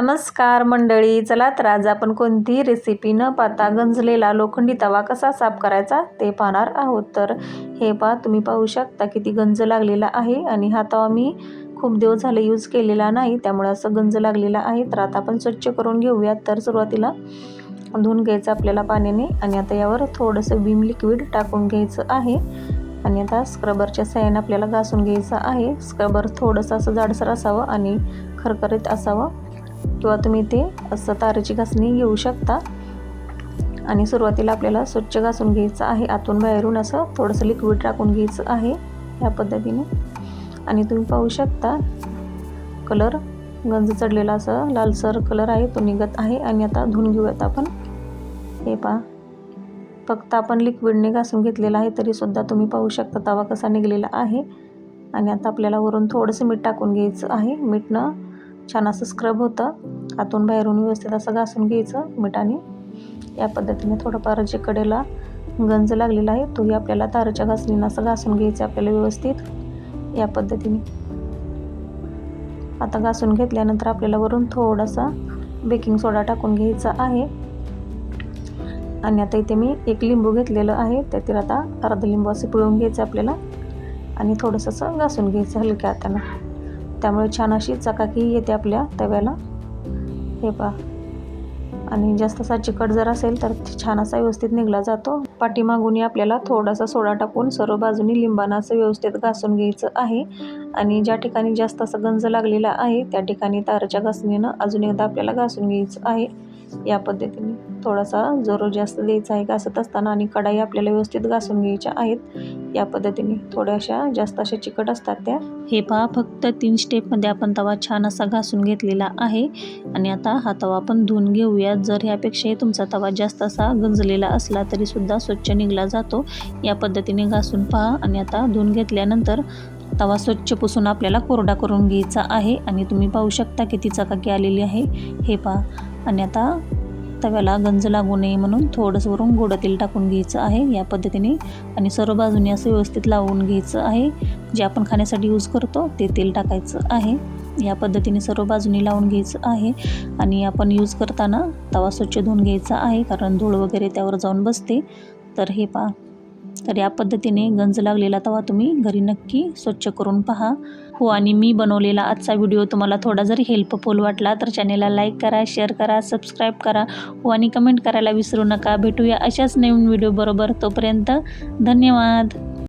नमस्कार मंडळी चला तर आज आपण कोणतीही रेसिपी न पाहता गंजलेला लोखंडी तवा कसा साफ करायचा ते पाहणार आहोत. तर हे पहा तुम्ही पाहू शकता किती गंज लागलेला आहे आणि हा तवा मी खूप दिवस झाले यूज केलेला नाही त्यामुळे असं गंज लागलेला आहे. तर आता आपण स्वच्छ करून घेऊयात तर सुरुवातीला धुवून घ्यायचं आपल्याला पाण्याने आणि आता यावर थोडंसं विम लिक्विड टाकून घ्यायचं आहे. आणि आता स्क्रबरच्या सहाय्याने आपल्याला घासून घ्यायचं आहे. स्क्रबर थोडंसं असं जाडसर असावं आणि खरखरीत असावं. किंवा तुम्ही ते असं तारेची घासणी घेऊ शकता. आणि सुरुवातीला आपल्याला स्वच्छ घासून घ्यायचं आहे. आतून बाहेरून असं थोडंसं लिक्विड टाकून घ्यायचं आहे या पद्धतीने. आणि तुम्ही पाहू शकता कलर गंज चढलेला असं लालसर कलर आहे. तो निघत आहे. आणि आता धुवून घेऊयात आपण. हे पहा. फक्त आपण लिक्विडने घासून घेतलेला आहे तरीसुद्धा तुम्ही पाहू शकता तवा कसा निघलेला आहे. आणि आता आपल्याला वरून थोडंसं मीठ टाकून घ्यायचं आहे. मीठनं छान असं स्क्रब होतं. आतून बाहेरून व्यवस्थित असं घासून घ्यायचं मिठाने या पद्धतीने थोडंफार जे कडेला गंज लागलेला आहे तोही आपल्याला तारच्या घासणीनं असं घासून घ्यायचं आपल्याला व्यवस्थित. या पद्धतीने. आता घासून घेतल्यानंतर आपल्याला वरून थोडासा बेकिंग सोडा टाकून घ्यायचा आहे. आणि आता इथे मी एक लिंबू घेतलेलं आहे त्यातील आता अर्ध लिंबू असं पिळून घ्यायचं आपल्याला. आणि थोडंसं असं घासून घ्यायचं हलक्या हातानं. त्यामुळे छान अशी चकाकी येते आपल्या तव्याला. हे पहा. आणि जास्त असा चिकट जर असेल तर छान असा व्यवस्थित निघला जातो. पाठीमागूनही आपल्याला थोडासा सोडा टाकून सर्व बाजूनी लिंबानं असं व्यवस्थित घासून घ्यायचं आहे. आणि ज्या ठिकाणी जास्त असं गंज लागलेला आहे त्या ठिकाणी तारच्या घासणीनं अजून एकदा आपल्याला घासून घ्यायचं आहे. या पद्धतीने थोडासा जोर जास्त द्यायचा आहे घासत असताना आणि कढाई आपल्याला व्यवस्थित घासून घ्यायच्या आहेत. या पद्धतीने थोड्याशा जास्त अशा चिकट असतात त्या. हे पहा फक्त तीन स्टेपमध्ये आपण तवा छान असा घासून घेतलेला आहे. आणि आता हा तवा आपण धुवून घेऊया. जर ह्यापेक्षाही तुमचा तवा जास्त असा गंजलेला असला तरीसुद्धा स्वच्छ निघला जातो. या पद्धतीने घासून पहा. आणि आता धुवून घेतल्यानंतर तवा स्वच्छ पुसून आपल्याला कोरडा करून घ्यायचा आहे. आणि तुम्ही पाहू शकता किती चकाकी आलेली आहे. हे पहा. आणि आता तव्याला गंज लागू नये म्हणून थोडंसं वरून गोडं तेल टाकून घ्यायचं आहे या पद्धतीने. आणि सर्व बाजूने असं व्यवस्थित लावून घ्यायचं आहे. जे आपण खाण्यासाठी यूज करतो ते तेल टाकायचं आहे. या पद्धतीने सर्व बाजूनी लावून घ्यायचं आहे. आणि आपण यूज करताना तवा स्वच्छ धुवून घ्यायचा आहे. कारण धूळ वगैरे त्यावर जाऊन बसते. तर हे पहा. तर या पद्धतीने गंज लागलेला तवा तुम्ही घरी नक्की स्वच्छ करून पहा. हो आणि मी बनवलेला आजचा व्हिडिओ तुम्हाला थोडा जरी हेल्पफुल वाटला तर चॅनेलला लाईक करा शेअर करा सबस्क्राईब करा. हो आणि कमेंट करायला विसरू नका. भेटूया अशाच नवीन व्हिडिओबरोबर तोपर्यंत धन्यवाद.